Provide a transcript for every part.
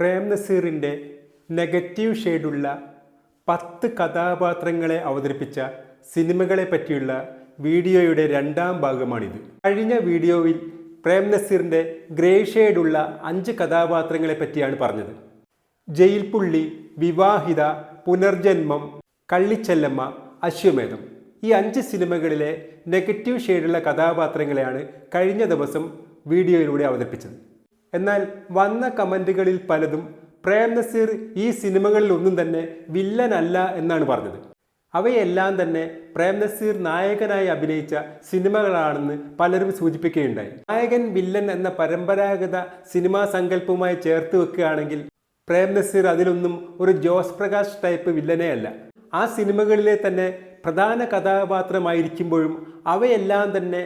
Prem നസീറിന്റെ negative ഷെയ്ഡുള്ള പത്ത് കഥാപാത്രങ്ങളെ അവതരിപ്പിച്ച സിനിമകളെ പറ്റിയുള്ള വീഡിയോയുടെ രണ്ടാം ഭാഗമാണിത്. കഴിഞ്ഞ വീഡിയോയിൽ പ്രേം നസീറിന്റെ ഗ്രേ ഷെയ്ഡുള്ള അഞ്ച് കഥാപാത്രങ്ങളെ പറ്റിയാണ് പറഞ്ഞത്. ജയിൽ പുള്ളി വിവാഹിത പുനർജന്മം കള്ളിച്ചെല്ലമ്മ അശ്വമേധം. ഈ അഞ്ച് സിനിമകളിലെ നെഗറ്റീവ് ഷെയ്ഡുള്ള കഥാപാത്രങ്ങളെയാണ് കഴിഞ്ഞ ദിവസം വീഡിയോയിലൂടെ അവതരിപ്പിച്ചത്. എന്നാൽ വന്ന കമന്റുകളിൽ പലതും പ്രേം നസീർ ഈ സിനിമകളിൽ ഒന്നും തന്നെ വില്ലനല്ല എന്നാണ് പറഞ്ഞത്. അവയെല്ലാം തന്നെ പ്രേം നസീർ നായകനായി അഭിനയിച്ച സിനിമകളാണെന്ന് പലരും സൂചിപ്പിക്കുകയുണ്ടായി. നായകൻ വില്ലൻ എന്ന പരമ്പരാഗത സിനിമാ സങ്കല്പവുമായി ചേർത്ത് വെക്കുകയാണെങ്കിൽ പ്രേം നസീർ അതിലൊന്നും ഒരു ജോസ് പ്രകാശ് ടൈപ്പ് വില്ലനേ അല്ല. ആ സിനിമകളിലെ തന്നെ പ്രധാന കഥാപാത്രമായിരിക്കുമ്പോഴും അവയെല്ലാം തന്നെ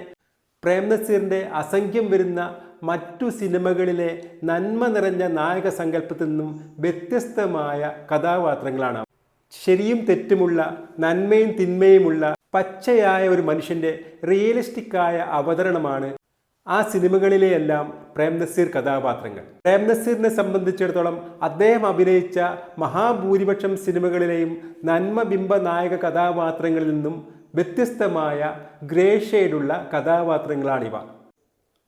പ്രേം നസീറിന്റെ അസംഖ്യം വരുന്ന മറ്റു സിനിമകളിലെ നന്മ നിറഞ്ഞ നായക സങ്കല്പത്തിൽ നിന്നും വ്യത്യസ്തമായ കഥാപാത്രങ്ങളാണ് ശരിയും തെറ്റുമുള്ള നന്മയും തിന്മയുമുള്ള പച്ചയായ ഒരു മനുഷ്യന്റെ റിയലിസ്റ്റിക്കായ അവതരണമാണ് ആ സിനിമകളിലെയെല്ലാം പ്രേം നസീർ കഥാപാത്രങ്ങൾ. പ്രേം നസീറിനെ സംബന്ധിച്ചിടത്തോളം അദ്ദേഹം അഭിനയിച്ച മഹാഭൂരിപക്ഷം സിനിമകളിലെയും നന്മബിംബ നായക കഥാപാത്രങ്ങളിൽ നിന്നും വ്യത്യസ്തമായ ഗ്രേ കഥാപാത്രങ്ങളാണിവ.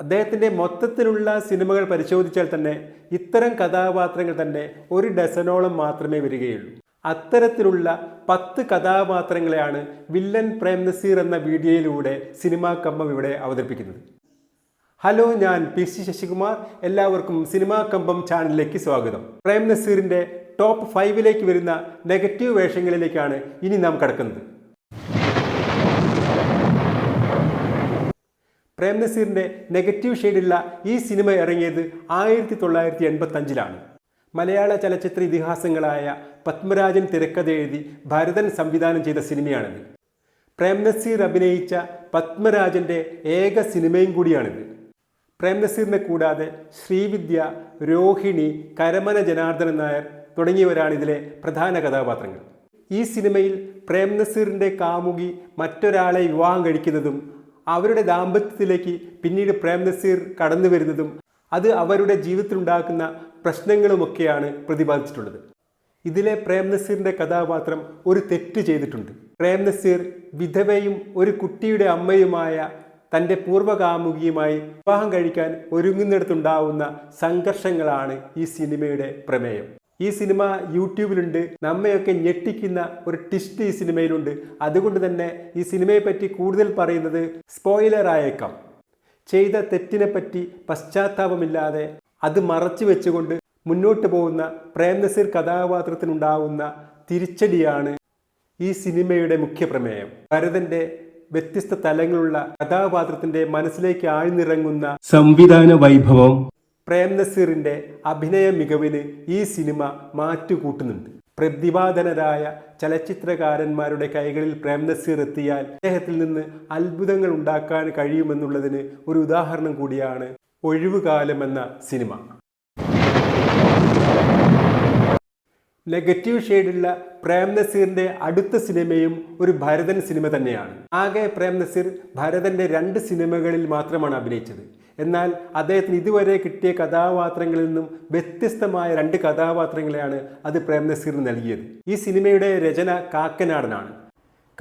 അദ്ദേഹത്തിന്റെ മൊത്തത്തിലുള്ള സിനിമകൾ പരിശോധിച്ചാൽ തന്നെ ഇത്തരം കഥാപാത്രങ്ങൾ തന്നെ ഒരു ഡസനോളം മാത്രമേ വരികയുള്ളൂ. അത്തരത്തിലുള്ള പത്ത് കഥാപാത്രങ്ങളെയാണ് വില്ലൻ പ്രേം നസീർ എന്ന വീഡിയോയിലൂടെ സിനിമാ കമ്പം ഇവിടെ അവതരിപ്പിക്കുന്നത്. ഹലോ ഞാൻ പി സി ശശികുമാർ. എല്ലാവർക്കും സിനിമാ കമ്പം ചാനലിലേക്ക് സ്വാഗതം. പ്രേം നസീറിന്റെ ടോപ്പ് ഫൈവിലേക്ക് വരുന്ന നെഗറ്റീവ് വേഷങ്ങളിലേക്കാണ് ഇനി നാം കടക്കുന്നത്. പ്രേം നസീറിന്റെ നെഗറ്റീവ് ഷെയ്ഡുള്ള ഈ സിനിമ ഇറങ്ങിയത് ആയിരത്തി തൊള്ളായിരത്തി എൺപത്തി അഞ്ചിലാണ് മലയാള ചലച്ചിത്ര ഇതിഹാസങ്ങളായ പത്മരാജൻ തിരക്കഥ എഴുതി ഭരതൻ സംവിധാനം ചെയ്ത സിനിമയാണിത്. പ്രേം നസീർ അഭിനയിച്ച പത്മരാജന്റെ ഏക സിനിമയും കൂടിയാണിത്. പ്രേം നസീറിനെ കൂടാതെ ശ്രീവിദ്യ രോഹിണി കരമന ജനാർദ്ദനൻ നായർ തുടങ്ങിയവരാണ് ഇതിലെ പ്രധാന കഥാപാത്രങ്ങൾ. ഈ സിനിമയിൽ പ്രേം നസീറിന്റെ കാമുകി മറ്റൊരാളെ വിവാഹം കഴിക്കുന്നതും അവരുടെ ദാമ്പത്യത്തിലേക്ക് പിന്നീട് പ്രേം നസീർ കടന്നു വരുന്നതും അത് അവരുടെ ജീവിതത്തിലുണ്ടാക്കുന്ന പ്രശ്നങ്ങളുമൊക്കെയാണ് പ്രതിപാദിച്ചിട്ടുള്ളത്. ഇതിലെ പ്രേം നസീറിന്റെ കഥാപാത്രം ഒരു തെറ്റ് ചെയ്തിട്ടുണ്ട്. പ്രേം നസീർ വിധവയും ഒരു കുട്ടിയുടെ അമ്മയുമായ തന്റെ പൂർവകാമുകിയുമായി വിവാഹം കഴിക്കാൻ ഒരുങ്ങുന്നിടത്തുണ്ടാവുന്ന സംഘർഷങ്ങളാണ് ഈ സിനിമയുടെ പ്രമേയം. ഈ സിനിമ യൂട്യൂബിലുണ്ട്. നമ്മയൊക്കെ ഞെട്ടിക്കുന്ന ഒരു ട്വിസ്റ്റ് ഈ സിനിമയിലുണ്ട്. അതുകൊണ്ട് തന്നെ ഈ സിനിമയെ പറ്റി കൂടുതൽ പറയുന്നത് സ്പോയിലർ ആയേക്കാം. ചെയ്ത തെറ്റിനെ പറ്റി പശ്ചാത്താപമില്ലാതെ അത് മറച്ചു വെച്ചുകൊണ്ട് മുന്നോട്ട് പോകുന്ന പ്രേംനസീർ കഥാപാത്രത്തിനുണ്ടാവുന്ന തിരിച്ചടിയാണ് ഈ സിനിമയുടെ മുഖ്യ പ്രമേയം ഭരതന്റെ വ്യത്യസ്ത തലങ്ങളുള്ള കഥാപാത്രത്തിന്റെ മനസ്സിലേക്ക് ആഴ്ന്നിറങ്ങുന്ന സംവിധാന വൈഭവം പ്രേം നസീറിന്റെ അഭിനയ മികവിന് ഈ സിനിമ മാറ്റുകൂട്ടുന്നുണ്ട്. പ്രതിഭാധനരായ ചലച്ചിത്രകാരന്മാരുടെ കൈകളിൽ പ്രേം നസീർ എത്തിയാൽ അദ്ദേഹത്തിൽ നിന്ന് അത്ഭുതങ്ങൾ ഉണ്ടാക്കാൻ കഴിയുമെന്നുള്ളതിന് ഒരു ഉദാഹരണം കൂടിയാണ് ഒഴിവുകാലം എന്ന സിനിമ. നെഗറ്റീവ് ഷെയ്ഡുള്ള പ്രേം നസീറിന്റെ അടുത്ത സിനിമയും ഒരു ഭരതൻ സിനിമ തന്നെയാണ്. ആകെ പ്രേം നസീർ ഭരതന്റെ രണ്ട് സിനിമകളിൽ മാത്രമാണ് അഭിനയിച്ചത്. എന്നാൽ അദ്ദേഹത്തിന് ഇതുവരെ കിട്ടിയ കഥാപാത്രങ്ങളിൽ നിന്നും വ്യത്യസ്തമായ രണ്ട് കഥാപാത്രങ്ങളെയാണ് അത് പ്രേം നസീറിന് നൽകിയത്. ഈ സിനിമയുടെ രചന കാക്കനാടനാണ്.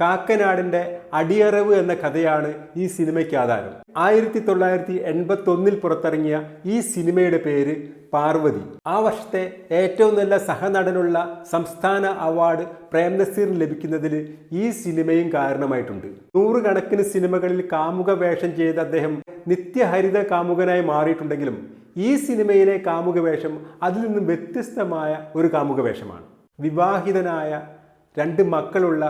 കാക്കനാടിന്റെ അടിയറവ് എന്ന കഥയാണ് ഈ സിനിമയ്ക്ക് ആധാരം. ആയിരത്തി തൊള്ളായിരത്തി എൺപത്തി ഒന്നിൽ പുറത്തിറങ്ങിയ ഈ സിനിമയുടെ പേര് പാർവതി. ആ വർഷത്തെ ഏറ്റവും നല്ല സഹനടനുള്ള സംസ്ഥാന അവാർഡ് പ്രേംനസീറിന് ലഭിക്കുന്നതിൽ ഈ സിനിമയും കാരണമായിട്ടുണ്ട്. നൂറുകണക്കിന് സിനിമകളിൽ കാമുക വേഷം ചെയ്ത അദ്ദേഹം നിത്യഹരിത കാമുകനായി മാറിയിട്ടുണ്ടെങ്കിലും ഈ സിനിമയിലെ കാമുക വേഷം അതിൽ നിന്നും വ്യത്യസ്തമായ ഒരു കാമുക വേഷമാണ് വിവാഹിതനായ രണ്ട് മക്കളുള്ള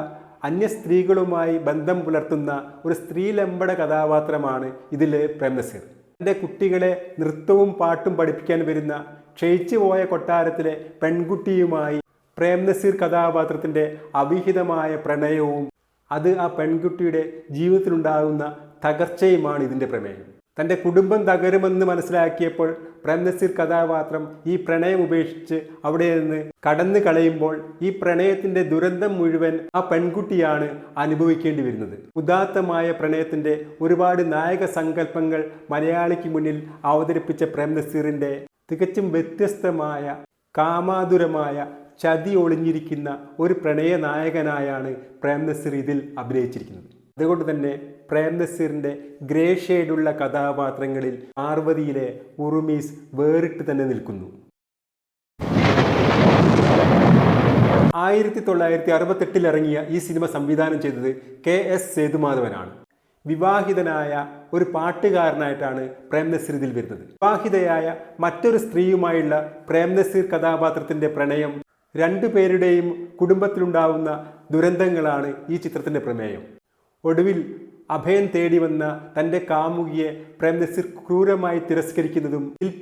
അന്യ സ്ത്രീകളുമായി ബന്ധം പുലർത്തുന്ന ഒരു സ്ത്രീലമ്പട കഥാപാത്രമാണ് ഇതിലെ പ്രേംനസീർ. തന്റെ കുട്ടികളെ നൃത്തവും പാട്ടും പഠിപ്പിക്കാൻ വരുന്ന ക്ഷയിച്ചു പോയ കൊട്ടാരത്തിലെ പെൺകുട്ടിയുമായി പ്രേംനസീർ കഥാപാത്രത്തിന്റെ അവിഹിതമായ പ്രണയവും അത് ആ പെൺകുട്ടിയുടെ ജീവിതത്തിലുണ്ടാകുന്ന തകർച്ചയുമാണ് ഇതിന്റെ പ്രമേയം. തന്റെ കുടുംബം തകരുമെന്ന് മനസ്സിലാക്കിയപ്പോൾ പ്രേംനസീർ കഥാപാത്രം ഈ പ്രണയം ഉപേക്ഷിച്ച് അവിടെ നിന്ന് കടന്നു കളയുമ്പോൾ ഈ പ്രണയത്തിന്റെ ദുരന്തം മുഴുവൻ ആ പെൺകുട്ടിയാണ് അനുഭവിക്കേണ്ടി വരുന്നത്. ഉദാത്തമായ പ്രണയത്തിന്റെ ഒരുപാട് നായക സങ്കല്പങ്ങൾ മലയാളിക്ക് മുന്നിൽ അവതരിപ്പിച്ച പ്രേംനസീറിന്റെ തികച്ചും വ്യത്യസ്തമായ കാമാതുരമായ ചതി ഒളിഞ്ഞിരിക്കുന്ന ഒരു പ്രണയ നായകനായാണ് പ്രേംനസീർ ഇതിൽ അഭിനയിച്ചിരിക്കുന്നത്. അതുകൊണ്ട് തന്നെ പ്രേം നസീറിന്റെ ഗ്രേ ഷെയ്ഡുള്ള കഥാപാത്രങ്ങളിൽ പാർവതിയിലെ ഉറുമീസ് വേറിട്ട് തന്നെ നിൽക്കുന്നു. ആയിരത്തി തൊള്ളായിരത്തി അറുപത്തെട്ടിൽ ഇറങ്ങിയ ഈ സിനിമ സംവിധാനം ചെയ്തത് കെ എസ് സേതുമാധവനാണ്. വിവാഹിതനായ ഒരു പാട്ടുകാരനായിട്ടാണ് പ്രേം നസീർ ഇതിൽ വരുന്നത്. വിവാഹിതയായ മറ്റൊരു സ്ത്രീയുമായുള്ള പ്രേം നസീർ പ്രണയം രണ്ടു രണ്ടുപേരുടെയും കുടുംബത്തിലുണ്ടാവുന്ന ദുരന്തങ്ങളാണ് ഈ ചിത്രത്തിന്റെ പ്രമേയം. ഒടുവിൽ അഭയം തേടി വന്ന തന്റെ കാമുകിയെ പ്രേംനസീർ ക്രൂരമായി തിരസ്കരിക്കുന്നതും ഇതിൽ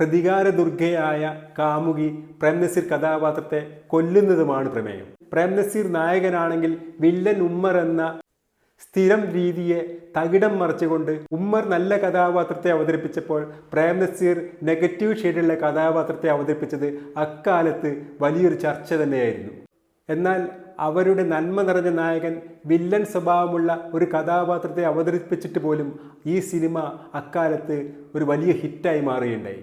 പ്രതികാര ദുർഗയായ കാമുകി പ്രേംനസീർ കഥാപാത്രത്തെ കൊല്ലുന്നതുമാണ് പ്രമേയം. പ്രേംനസീർ നായകനാണെങ്കിൽ വില്ലൻ ഉമ്മർ എന്ന സ്ഥിരം രീതിയെ തകിടം മറിച്ചുകൊണ്ട് ഉമ്മർ നല്ല കഥാപാത്രത്തെ അവതരിപ്പിച്ചപ്പോൾ പ്രേംനസീർ നെഗറ്റീവ് ഷെയ്ഡുള്ള കഥാപാത്രത്തെ അവതരിപ്പിച്ചത് അക്കാലത്ത് വലിയൊരു ചർച്ച തന്നെയായിരുന്നു. എന്നാൽ അവരുടെ നന്മ നിറഞ്ഞ നായകൻ വില്ലൻ സ്വഭാവമുള്ള ഒരു കഥാപാത്രത്തെ അവതരിപ്പിച്ചിട്ട് പോലും ഈ സിനിമ അക്കാലത്ത് ഒരു വലിയ ഹിറ്റായി മാറുകയുണ്ടായി.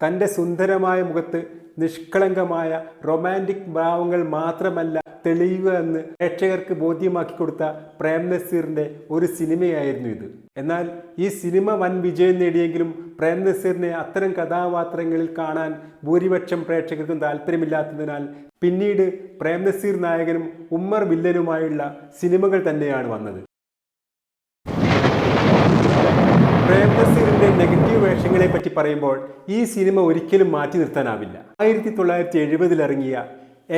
തന്റെ സുന്ദരമായ മുഖത്ത് നിഷ്കളങ്കമായ റൊമാന്റിക് ഭാവങ്ങൾ മാത്രമല്ല തെളിയുക എന്ന് പ്രേക്ഷകർക്ക് ബോധ്യമാക്കി കൊടുത്ത പ്രേം നസീറിന്റെ ഒരു സിനിമയായിരുന്നു ഇത്. എന്നാൽ ഈ സിനിമ വൻ വിജയം നേടിയെങ്കിലും പ്രേം നസീറിനെ അത്തരം കഥാപാത്രങ്ങളിൽ കാണാൻ ഭൂരിപക്ഷം പ്രേക്ഷകർക്കും താല്പര്യമില്ലാത്തതിനാൽ പിന്നീട് പ്രേം നസീർ നായകനും ഉമ്മർ വില്ലനുമായുള്ള സിനിമകൾ തന്നെയാണ് വന്നത്. പ്രേം നസീറിന്റെ നെഗറ്റീവ് വേഷങ്ങളെ പറ്റി പറയുമ്പോൾ ഈ സിനിമ ഒരിക്കലും മാറ്റി നിർത്താനാവില്ല. ആയിരത്തി തൊള്ളായിരത്തി എഴുപതിൽ ഇറങ്ങിയ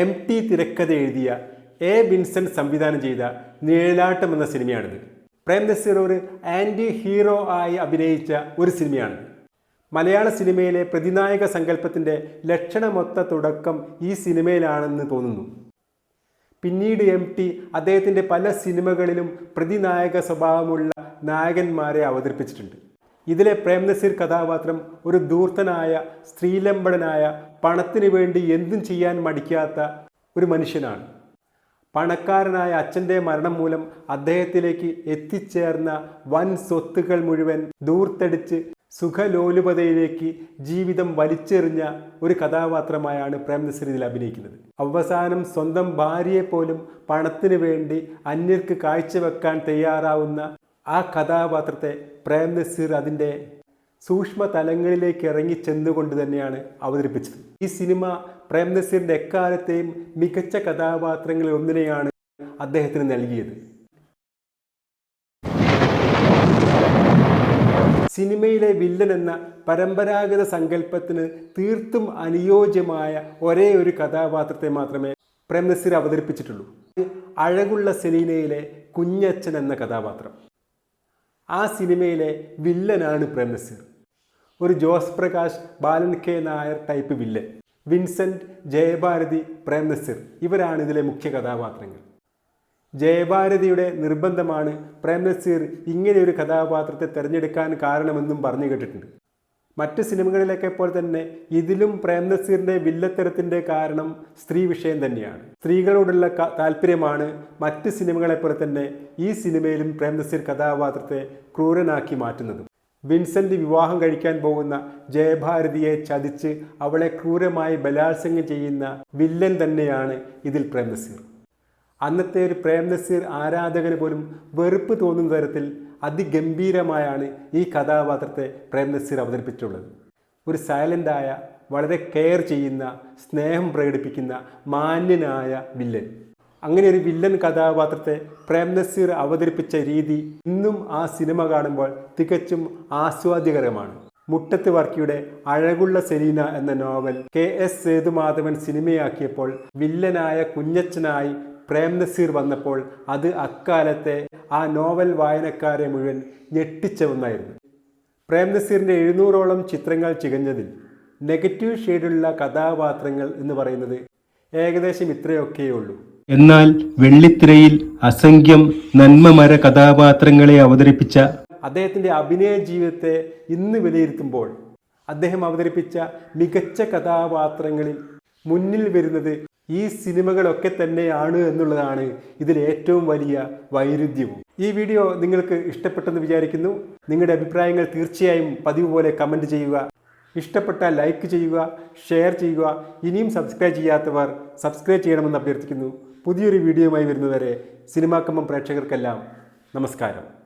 എം ടി തിരക്കഥ എഴുതിയ എ വിൻസെന്റ് സംവിധാനം ചെയ്ത നിഴലാട്ടം എന്ന സിനിമയാണിത്. പ്രേം നസീർ ഒരു ആന്റി ഹീറോ ആയി അഭിനയിച്ച ഒരു സിനിമയാണ്. മലയാള സിനിമയിലെ പ്രതിനായക സങ്കല്പത്തിന്റെ ലക്ഷണമൊത്ത തുടക്കം ഈ സിനിമയിലാണെന്ന് തോന്നുന്നു. പിന്നീട് എം ടി അദ്ദേഹത്തിന്റെ പല സിനിമകളിലും പ്രതിനായക സ്വഭാവമുള്ള നായകന്മാരെ അവതരിപ്പിച്ചിട്ടുണ്ട്. ഇതിലെ പ്രേംനസീർ കഥാപാത്രം ഒരു ധൂർത്തനായ സ്ത്രീലമ്പടനായ പണത്തിനു വേണ്ടി എന്തും ചെയ്യാൻ മടിക്കാത്ത ഒരു മനുഷ്യനാണ്. പണക്കാരനായ അച്ഛന്റെ മരണം മൂലം അദ്ദേഹത്തിലേക്ക് എത്തിച്ചേർന്ന വൻ സ്വത്തുകൾ മുഴുവൻ ദൂർത്തടിച്ച് സുഖലോലുപതയിലേക്ക് ജീവിതം വലിച്ചെറിഞ്ഞ ഒരു കഥാപാത്രമായാണ് പ്രേംനസീർ ഇതിൽ അഭിനയിക്കുന്നത്. അവസാനം സ്വന്തം ഭാര്യയെ പോലും പണത്തിനു വേണ്ടി അന്യർക്ക് കാഴ്ചവെക്കാൻ തയ്യാറാവുന്ന ആ കഥാപാത്രത്തെ പ്രേം നസീർ അതിന്റെ സൂക്ഷ്മ തലങ്ങളിലേക്ക് ഇറങ്ങി ചെന്നുകൊണ്ട് തന്നെയാണ് അവതരിപ്പിച്ചത്. ഈ സിനിമ പ്രേം നസീറിന്റെ എക്കാലത്തെയും മികച്ച കഥാപാത്രങ്ങളിൽ ഒന്നിനെയാണ് അദ്ദേഹത്തിന് നൽകിയത്. സിനിമയിലെ വില്ലൻ എന്ന പരമ്പരാഗത സങ്കല്പത്തിന് തീർത്തും അനുയോജ്യമായ ഒരേ ഒരു കഥാപാത്രത്തെ മാത്രമേ പ്രേം നസീർ അവതരിപ്പിച്ചിട്ടുള്ളൂ. അഴകുള്ള സെലീനയിലെ കുഞ്ഞച്ചൻ എന്ന കഥാപാത്രം. ആ സിനിമയിലെ വില്ലനാണ് പ്രേംനസീർ. ഒരു Jose Prakash Balan K Nair type villain. Vincent Jayabharathi Prem Nazir. ഇവരാണ് ഇതിലെ മുഖ്യ കഥാപാത്രങ്ങൾ. ജയഭാരതിയുടെ നിർബന്ധമാണ് പ്രേംനസീർ ഇങ്ങനെയൊരു കഥാപാത്രത്തെ തിരഞ്ഞെടുക്കാൻ കാരണമെന്നും പറഞ്ഞു കേട്ടിട്ടുണ്ട്. മറ്റ് സിനിമകളിലൊക്കെ പോലെ തന്നെ ഇതിലും പ്രേം നസീറിന്റെ വില്ലത്തരത്തിന്റെ കാരണം സ്ത്രീ വിഷയം തന്നെയാണ്. സ്ത്രീകളോടുള്ള താല്പര്യമാണ് മറ്റ് സിനിമകളെ പോലെ തന്നെ ഈ സിനിമയിലും പ്രേം നസീർ കഥാപാത്രത്തെ ക്രൂരനാക്കി മാറ്റുന്നത്. വിൻസെന്റ് വിവാഹം കഴിക്കാൻ പോകുന്ന ജയഭാരതിയെ ചതിച്ച് അവളെ ക്രൂരമായി ബലാത്സംഗം ചെയ്യുന്ന വില്ലൻ തന്നെയാണ് ഇതിൽ പ്രേം നസീർ. അന്നത്തെ ഒരു പ്രേം നസീർ ആരാധകന് പോലും വെറുപ്പ് തോന്നുന്ന തരത്തിൽ അതിഗംഭീരമായാണ് ഈ കഥാപാത്രത്തെ പ്രേംനസീർ അവതരിപ്പിച്ചിട്ടുള്ളത്. ഒരു സൈലന്റായ വളരെ കെയർ ചെയ്യുന്ന സ്നേഹം പ്രകടിപ്പിക്കുന്ന മാന്യനായ വില്ലൻ. അങ്ങനെ ഒരു വില്ലൻ കഥാപാത്രത്തെ പ്രേംനസീർ അവതരിപ്പിച്ച രീതി ഇന്നും ആ സിനിമ കാണുമ്പോൾ തികച്ചും ആസ്വാദ്യകരമാണ്. മുട്ടത്ത് വർക്കിയുടെ അഴകുള്ള സെലീന എന്ന നോവൽ കെ എസ് സേതുമാധവൻ സിനിമയാക്കിയപ്പോൾ വില്ലനായ കുഞ്ഞച്ചനായി പ്രേം നസീർ വന്നപ്പോൾ അത് അക്കാലത്തെ ആ നോവൽ വായനക്കാരെ മുഴുവൻ ഞെട്ടിച്ച ഒന്നായിരുന്നു. പ്രേം നസീറിന്റെ എഴുന്നൂറോളം ചിത്രങ്ങൾ ചികഞ്ഞതിൽ നെഗറ്റീവ് ഷെയ്ഡുള്ള കഥാപാത്രങ്ങൾ എന്ന് പറയുന്നത് ഏകദേശം ഇത്രയൊക്കെയേ ഉള്ളൂ. എന്നാൽ വെള്ളിത്തിരയിൽ അസംഖ്യം നന്മമര കഥാപാത്രങ്ങളെ അവതരിപ്പിച്ച അദ്ദേഹത്തിന്റെ അഭിനയ ജീവിതത്തെ ഇന്ന് വിലയിരുത്തുമ്പോൾ അദ്ദേഹം അവതരിപ്പിച്ച മികച്ച കഥാപാത്രങ്ങളിൽ മുന്നിൽ വരുന്നത് ഈ സിനിമകളൊക്കെ തന്നെയാണ് എന്നുള്ളതാണ് ഇതിൽ ഏറ്റവും വലിയ വൈരുദ്ധ്യവും. ഈ വീഡിയോ നിങ്ങൾക്ക് ഇഷ്ടപ്പെട്ടെന്ന് വിചാരിക്കുന്നു. നിങ്ങളുടെ അഭിപ്രായങ്ങൾ തീർച്ചയായും പതിവ് പോലെ കമന്റ് ചെയ്യുക. ഇഷ്ടപ്പെട്ട ലൈക്ക് ചെയ്യുക ഷെയർ ചെയ്യുക. ഇനിയും സബ്സ്ക്രൈബ് ചെയ്യാത്തവർ സബ്സ്ക്രൈബ് ചെയ്യണമെന്ന് അഭ്യർത്ഥിക്കുന്നു. പുതിയൊരു വീഡിയോയുമായി വരുന്നവരെ സിനിമാക്കമ്പം പ്രേക്ഷകർക്കെല്ലാം നമസ്കാരം.